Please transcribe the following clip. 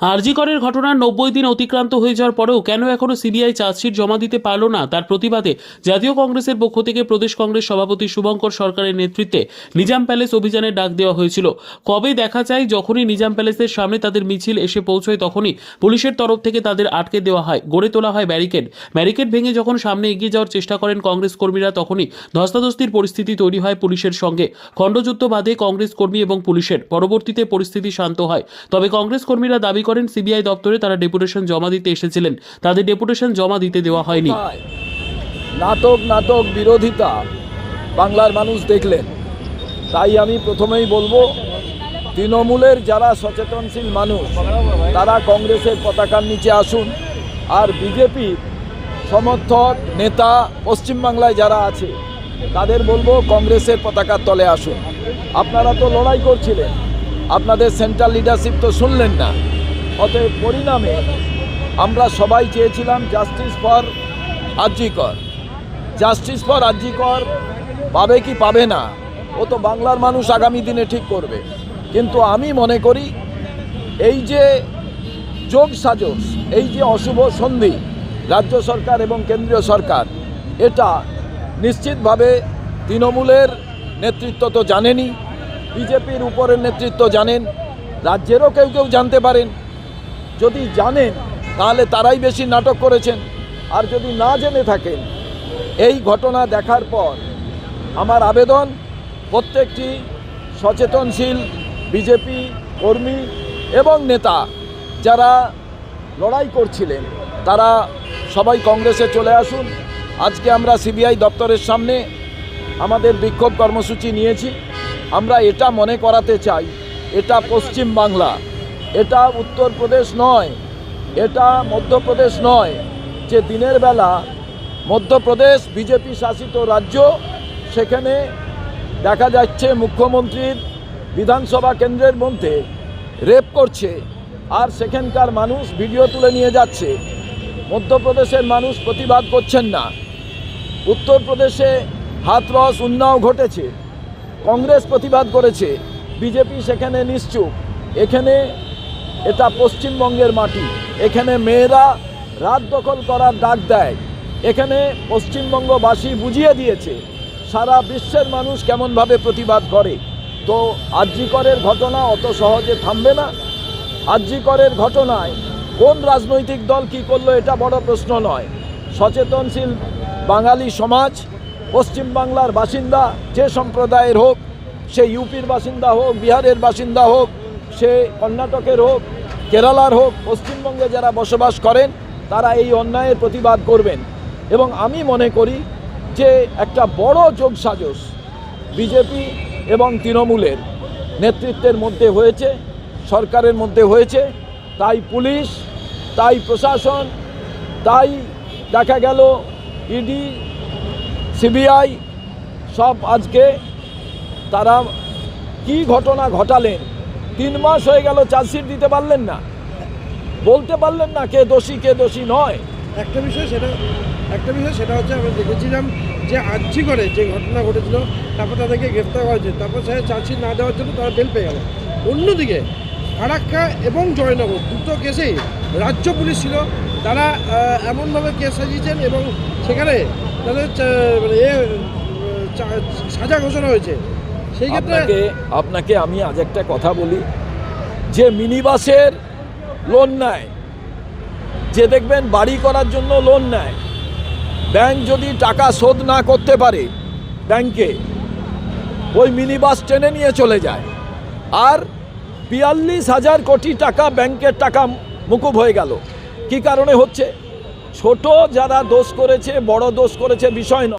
আরজিকরের ঘটনার নব্বই দিন অতিক্রান্ত হয়ে যাওয়ার পরেও কেন এখনও সিবিআই চার্জশিট জমা দিতে পারল না? তার প্রতিবাদে জাতীয় কংগ্রেসের পক্ষ থেকে প্রদেশ কংগ্রেস সভাপতি শুভঙ্কর সরকারের নেতৃত্বে নিজাম প্যালেস অভিযানের ডাক দেওয়া হয়েছিল। কবে দেখা যায়, যখনই নিজাম প্যালেসের সামনে তাদের মিছিল এসে পৌঁছয়, তখনই পুলিশের তরফ থেকে তাদের আটকে দেওয়া হয়। গড়ে তোলা হয় ব্যারিকেড। ব্যারিকেড ভেঙে যখন সামনে এগিয়ে যাওয়ার চেষ্টা করেন কংগ্রেস কর্মীরা, তখনই ধস্তাধস্তির পরিস্থিতি তৈরি হয় পুলিশের সঙ্গে। খণ্ডযুদ্ধ বাদে কংগ্রেস কর্মী এবং পুলিশের। পরবর্তীতে পরিস্থিতি শান্ত হয়। তবে কংগ্রেস কর্মীরা দাবি করেন সিবিআই দপ্তরে তারা ডেপুটেশন জমা দিতে এসেছিলেন। তাদের ডেপুটেশন জমা দিতে দেওয়া হয়নি। হয়। নাটক নাটক, বিরোধিতা। বাংলার মানুষ দেখলেন। তাই আমি প্রথমেই বলব, তৃণমূলের যারা সচেতনশীল মানুষ, তারা কংগ্রেসের পতাকার নিচে আসুন। আর বিজেপির সমর্থক, নেতা, পশ্চিমবাংলায় যারা আছে, তাদের বলব কংগ্রেসের পতাকার তলে আসুন। আপনারা তো লড়াই করছিলেন। আপনাদের সেন্ট্রাল লিডারশিপ তো শুনলেন না। অতএব পরিণামে আমরা সবাই চেয়েছিলাম justice for RG Kar justice for RG Kar পাবে কি পাবে না, ও তো বাংলার মানুষ আগামী দিনে ঠিক করবে। কিন্তু আমি মনে করি এই যে যোগ সাজস, এই যে অশুভ সন্ধি রাজ্য সরকার এবং কেন্দ্রীয় সরকার, এটা নিশ্চিতভাবে তৃণমূলের নেতৃত্ব তো জানেনই, বিজেপির উপরের নেতৃত্ব জানেন, রাজ্যেরও কেউ কেউ জানতে পারেন। যদি জানেন, তাহলে তারাই বেশি নাটক করেছেন। আর যদি না জেনে থাকেন, এই ঘটনা দেখার পর আমার আবেদন, প্রত্যেকটি সচেতনশীল বিজেপি কর্মী এবং নেতা যারা লড়াই করছিলেন, তারা সবাই কংগ্রেসে চলে আসুন। আজকে আমরা সিবিআই দপ্তরের সামনে আমাদের বিক্ষোভ কর্মসূচি নিয়েছি। আমরা এটা মনে করাতে চাই, এটা পশ্চিম বাংলা এটা উত্তরপ্রদেশ নয়, এটা মধ্যপ্রদেশ নয়, যে দিনের বেলা মধ্যপ্রদেশ বিজেপি শাসিত রাজ্য, সেখানে দেখা যাচ্ছে মুখ্যমন্ত্রীর বিধানসভা কেন্দ্রের মধ্যে রেপ করছে, আর সেখানকার মানুষ ভিডিও তুলে নিয়ে যাচ্ছে। মধ্যপ্রদেশের মানুষ প্রতিবাদ করছেন না। উত্তরপ্রদেশে হাতরস উন্নাও ঘটেছে। কংগ্রেস প্রতিবাদ করেছে। বিজেপি সেখানে নিশ্চুপ। এখানে এটা পশ্চিমবঙ্গের মাটি। এখানে মেয়েরা রাত দখল করার ডাক দেয়। এখানে পশ্চিমবঙ্গবাসী বুঝিয়ে দিয়েছে, সারা বিশ্বের মানুষ কেমনভাবে প্রতিবাদ করে। তো আর্যিকরের ঘটনা অত সহজে থামবে না। আর্যিকরের ঘটনায় কোন রাজনৈতিক দল কি করল এটা বড় প্রশ্ন নয়। সচেতনশীল বাঙালি সমাজ পশ্চিমবাংলার বাসিন্দা যে সম্প্রদায়ের হোক, সে ইউপির বাসিন্দা হোক, বিহারের বাসিন্দা হোক, সে কর্ণাটকের হোক কেরালার হোক, পশ্চিমবঙ্গে যারা বসবাস করেন, তারা এই অন্যায়ের প্রতিবাদ করবেন। এবং আমি মনে করি যে একটা বড় যোগসাজশ বিজেপি এবং তৃণমূলের নেতৃত্বের মধ্যে হয়েছে, সরকারের মধ্যে হয়েছে। তাই পুলিশ, তাই প্রশাসন, তাই দেখা গেল ইডি, সিবিআই, সব আজকে তারা কি ঘটনা ঘটালেন তিন মাস হয়ে গেল চার্জশিট দিতে পারলেন না। বলতে পারলেন না কে দোষী কে দোষী নয়। একটা বিষয় সেটা, একটা বিষয় সেটা হচ্ছে আমরা দেখেছিলাম যে আর্জি করে যে ঘটনা ঘটেছিল, তারপর তাদেরকে গ্রেফতার করা হয়েছে। তারপর সে চার্জশিট না দেওয়ার জন্য তারা বেল পেয়ে গেল। অন্যদিকে, ফারাক্কা এবং জয়নগর দুটো কেসেই রাজ্য পুলিশ ছিল। তারা এমনভাবে কেস সাজিয়েছেন এবং সেখানে তাদের মানে সাজা ঘোষণা হয়েছে। আপনাকে আপনাকে আমি আজ একটা কথা বলি। যে মিনি বাসের লোন নেয়, যে দেখবেন বাড়ি করার জন্য লোন নেয় ব্যাংক যদি টাকা শোধ না করতে পারে ব্যাংকে ওই মিনি বাস টেনে নিয়ে চলে যায়। আর বিয়াল্লিশ হাজার কোটি টাকা ব্যাংকের টাকা মুকুব হয়ে গেল। কি কারণে হচ্ছে? ছোট যারা দোষ করেছে, বড় দোষ করেছে, বিষয় নয়।